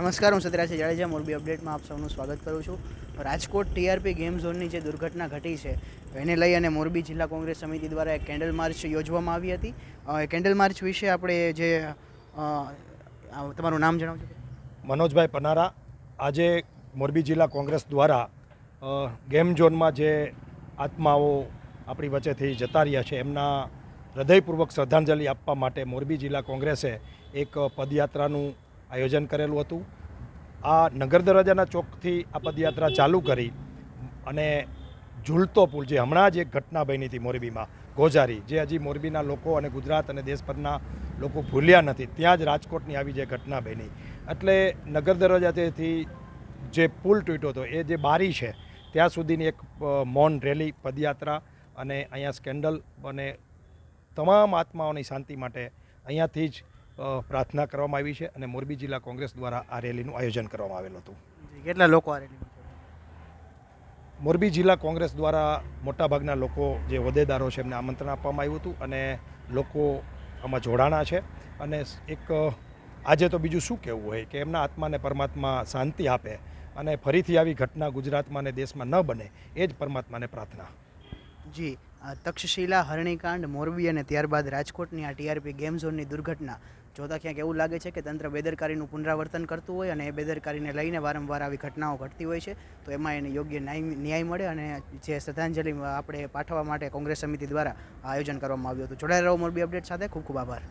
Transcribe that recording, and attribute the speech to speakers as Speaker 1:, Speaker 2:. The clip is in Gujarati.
Speaker 1: નમસ્કાર, હું સત્યરાજ જાડેજા મોરબી અપડેટમાં આપ સૌનું સ્વાગત કરું છું. રાજકોટ ટીઆરપી ગેમ ઝોનની જે દુર્ઘટના ઘટી છે, એને લઈ અને મોરબી જિલ્લા કોંગ્રેસ સમિતિ દ્વારા એક કેન્ડલ માર્ચ યોજવામાં આવી હતી. કેન્ડલ માર્ચ વિશે આપણે જે તમારું નામ જણાવજો.
Speaker 2: મનોજભાઈ પનારા, આજે મોરબી જિલ્લા કોંગ્રેસ દ્વારા ગેમ ઝોનમાં જે આત્માઓ આપણી વચ્ચેથી જતા રહ્યા છે, એમના હૃદયપૂર્વક શ્રદ્ધાંજલિ આપવા માટે મોરબી જિલ્લા કોંગ્રેસે એક પદયાત્રાનું આયોજન કરેલું હતું. આ નગર દરવાજાના ચોકથી આ પદયાત્રા ચાલુ કરી અને ઝૂલતો પુલ જે હમણાં જ એક ઘટના બની હતી મોરબીમાં ગોજારી જે હજી મોરબીના લોકો અને ગુજરાત અને દેશભરના લોકો ભૂલ્યા નથી, ત્યાં જ રાજકોટની આવી જે ઘટના બની. એટલે નગર દરવાજાથી જે પુલ તૂટ્યો હતો, એ જે બારી છે, ત્યાં સુધીની એક મૌન રેલી, પદયાત્રા અને અહીંયા સ્કેન્ડલ અને તમામ આત્માઓની શાંતિ માટે અહીંયાથી જ પ્રાર્થના કરવામાં આવી છે અને મોરબી જિલ્લા કોંગ્રેસ દ્વારા આ રેલીનું આયોજન કરવામાં આવેલું હતું.
Speaker 1: કેટલા લોકો આ રેલીમાં
Speaker 2: મોરબી જિલ્લા કોંગ્રેસ દ્વારા મોટાભાગના લોકો જે હોદ્દેદારો છે એમને આમંત્રણ આપવામાં આવ્યું હતું અને લોકો આમાં જોડાણા છે. અને એક આજે તો બીજું શું કહેવું હોય કે એમના આત્માને પરમાત્મા શાંતિ આપે અને ફરીથી આવી ઘટના ગુજરાતમાં અને દેશમાં ન બને એ જ પરમાત્માને પ્રાર્થના.
Speaker 1: જી તક્ષશિલા, હરણીકાંડ, મોરબી અને ત્યારબાદ રાજકોટની આ ટીઆરપી ગેમ ઝોનની દુર્ઘટના. જોતા ક્યાંક એવું લાગે છે કે તંત્ર બેદરકારીનું પુનરાવર્તન કરતું હોય અને એ બેદરકારીને લઈને વારંવાર આવી ઘટનાઓ ઘટતી હોય છે, તો એમાં એને યોગ્ય ન્યાય મળે અને જે શ્રદ્ધાંજલિ આપણે પાઠવવા માટે કોંગ્રેસ સમિતિ દ્વારા આયોજન કરવામાં આવ્યું હતું. જોડાયેલા રહો મોરબી અપડેટ સાથે, ખૂબ ખૂબ આભાર.